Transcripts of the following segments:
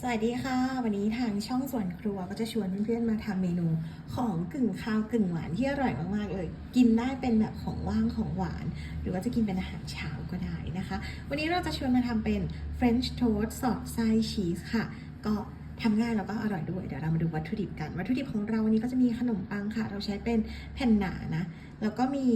สวัสดีค่ะ วันนี้ทางช่องส่วนครัวก็จะชวนเพื่อนๆมาทำเมนูของกึ่งข้าวกึ่งหวานที่อร่อยมากๆเลยกินได้เป็นแบบของว่างของหวาน หรือว่าจะกินเป็นอาหารเช้าก็ได้นะคะ วันนี้เราจะชวนมาทำเป็น French toast สอดไส้ชีสค่ะ ก็ ทำง่ายแล้วก็อร่อยด้วย เดี๋ยวเรามาดูวัตถุดิบกัน วัตถุดิบของเราวันนี้ก็จะมีขนมปังค่ะ เราใช้เป็นแผ่นหนานะ แล้วก็มี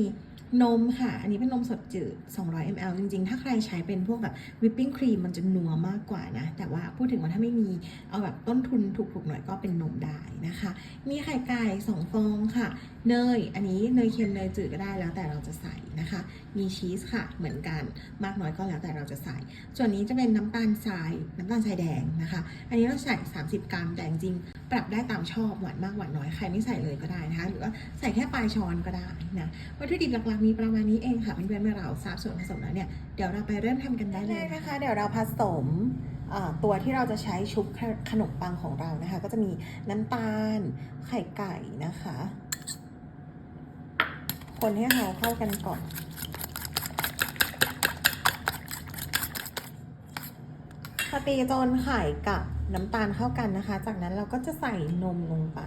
นมค่ะ อันนี้เป็นนมสดจืด 200 ml จริงๆ ถ้าใครใช้เป็นพวกแบบวิปปิ้งครีมมันจะนัวมากกว่านะ แต่ว่าพูดถึงว่าถ้าไม่มี เอาแบบต้นทุนถูกๆหน่อยก็เป็นนมได้นะคะ มีไข่ไก่2ฟองค่ะ เนย อันนี้เนยเค็มเนยจืดก็ได้แล้วแต่เราจะใส่นะคะ มีชีสค่ะ เหมือนกัน มากน้อยก็แล้วแต่เราจะใส่ ส่วนนี้จะเป็นน้ำตาลทราย น้ำตาลทรายแดงนะคะ อันนี้เราใส่30 กรัม แต่จริงปรับได้ตามชอบหวานมากหวานน้อยใครไม่ใส่เลยก็ได้นะคะ หรือว่าใส่แค่ปลายช้อนก็ได้นะวัตถุดิบหลักๆมีประมาณนี้เองค่ะเพื่อนๆเมื่อเราทราบส่วนผสมแล้วเนี่ยเดี๋ยวเราไปเริ่มทำกันได้เลยนะคะ เดี๋ยวเราผสมตัวที่เราจะใช้ชุบขขนมปังของเรานะคะ ก็จะมีน้ำตาลไข่ไก่นะคะ คนให้เขาเข้ากันก่อนพอตีจนไข่กับ น้ำตาลเข้ากันนะคะ จากนั้นเราก็จะใส่นมลงไป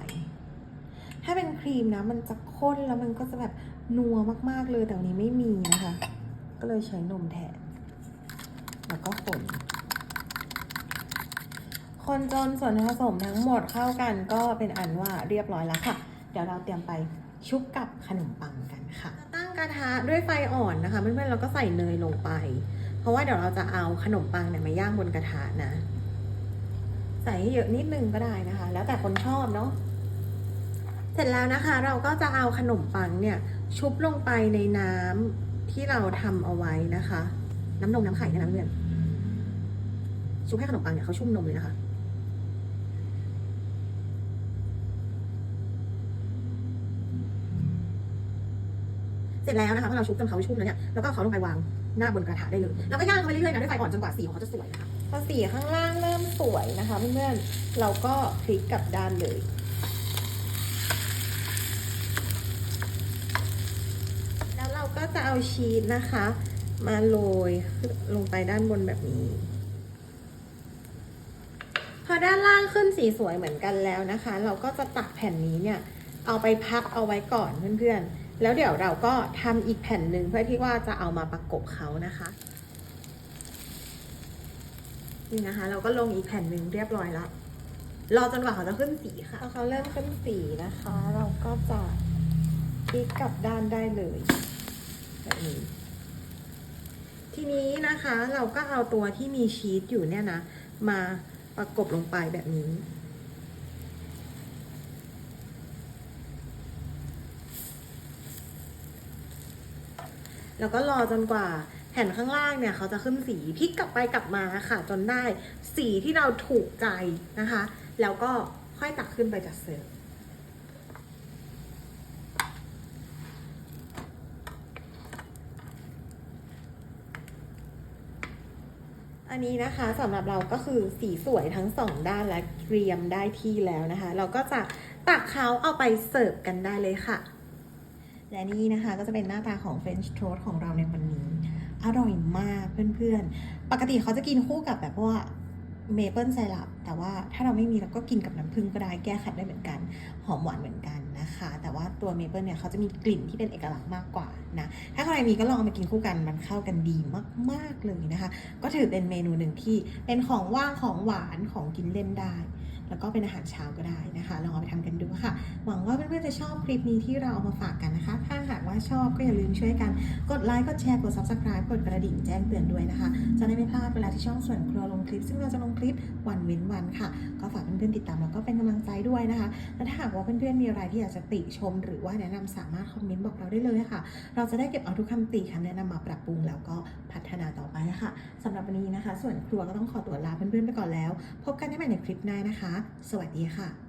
ถ้าเป็นครีมนะ มันจะข้นแล้วมันก็จะแบบนัวมากๆเลย แต่วันนี้ไม่มีนะคะ ก็เลยใช้นมแทน แล้วก็คนคนจนส่วนผสมทั้งหมดเข้ากันก็เป็นอันว่าเรียบร้อยแล้วค่ะ เดี๋ยวเราเตรียมไปชุบกับขนมปังกันค่ะ ตั้งกระทะด้วยไฟอ่อนนะคะเพื่อนๆเราก็ใส่เนยลงไป เพราะว่าเดี๋ยวเราจะเอาขนมปังเนี่ยมาย่างบนกระทะนะ ส่ให้เยอะนิดนึงก็ได้นะคะ แล้วแต่คนชอบเนาะเสร็จแล้วนะคะ เราก็จะเอาขนมปังเนี่ย ชุบลงไปในน้ำที่เราทำเอาไว้นะคะ น้ำนมน้ำไข่นะน้ำเพื่อนชุบให้ขนมปังเนี่ยเขาชุ่มนมเลยนะคะ ร็จแล้วนะคะพอเราชุบจนเขาชุ่มแล้วเนี่ยเราก็เขาลงไปวางหน้าบนกระทะได้เลยแล้วก็ย่างเขาไปเรื่อยๆนะด้วยไฟอ่อนจนกว่าสีของเขาจะสวยนะคะพอสีข้างล่างเริ่มสวยนะคะเพื่อนๆเราก็พลิกกลับด้านเลยแล้วเราก็จะเอาชีสนะคะ มาโรยลงไปด้านบนแบบนี้พอด้านล่างขึ้นสีสวยเหมือนกันแล้วนะคะ เราก็จะตักแผ่นนี้เนี่ย เอาไปพักเอาไว้ก่อนเพื่อนๆ แล้วเดี๋ยวเราก็ทำอีกแผ่นหนึ่งเพื่อที่ว่าจะเอามาประกบเขานะคะ นี่นะคะ เราก็ลงอีกแผ่นหนึ่งเรียบร้อยแล้ว รอจนกว่าเขาจะขึ้นสีค่ะพอเขาเริ่มขึ้นสีนะคะ เราก็จะพลิกกลับด้านได้เลยแบบนี้ทีนี้นะคะเราก็เอาตัวที่มีชีสอยู่เนี่ยนะ มาประกบลงไปแบบนี้ แล้วก็รอจนกว่าแผ่นข้างล่างเนี่ยเขาจะขึ้นสีพลิกกลับไปกลับมาค่ะ จนได้สีที่เราถูกใจนะคะ แล้วก็ค่อยตักขึ้นไปจัดเสิร์ฟอันนี้นะคะสำหรับเราก็คือสีสวยทั้งสองด้านและเตรียมได้ที่แล้วนะคะ เราก็จะตักเขาเอาไปเสิร์ฟกันได้เลยค่ะ และนี่นะคะก็จะเป็นหน้าตาของ French toast ของเราในวันนี้ อร่อยมากเพื่อนๆ ปกติเขาจะกินคู่กับแบบว่าเมเปิลไซรัปแต่ว่าถ้าเราไม่มีเราก็กินกับน้ำผึ้งก็ได้แก้ขัดได้เหมือนกัน หอมหวานเหมือนกันนะคะ แต่ว่าตัวเมเปิลเนี่ยเขาจะมีกลิ่นที่เป็นเอกลักษณ์มากกว่านะ ถ้าใครมีก็ลองมากินคู่กันมันเข้ากันดีมาก ๆเลยนะคะ ก็ถือเป็นเมนูหนึ่งที่เป็นของว่างของหวานของกินเล่นได้ แล้วก็เป็นอาหารเช้าก็ได้นะคะ ลองเอาไปทำกันดูค่ะ หวังว่าเพื่อนๆจะชอบคลิปนี้ที่เราเอามาฝากกันนะคะ ถ้าหากว่าชอบก็อย่าลืมช่วยกัน กดไลค์ กดแชร์ กด subscribe กดกระดิ่งแจ้งเตือนด้วยนะคะ จะได้ไม่พลาดเวลาที่ช่องส่วนครัวลงคลิป ซึ่งเราจะลงคลิปวันเว้นวันค่ะ ก็ฝากเพื่อนๆติดตามแล้วก็ ด้วยนะคะและถ้าหากว่าเพื่อนๆมีอะไรที่อยากจะติชม หรือว่าแนะนำสามารถคอมเมนต์บอกเราได้เลยค่ะ เราจะได้เก็บเอาทุกคำติคำแนะนำมาปรับปรุงแล้วก็พัฒนาต่อไปค่ะสำหรับวันนี้นะคะ ส่วนครัวก็ต้องขอตัวลาเพื่อนๆไปก่อนแล้ว พบกันได้ใหม่ในคลิปหน้านะคะ สวัสดีค่ะ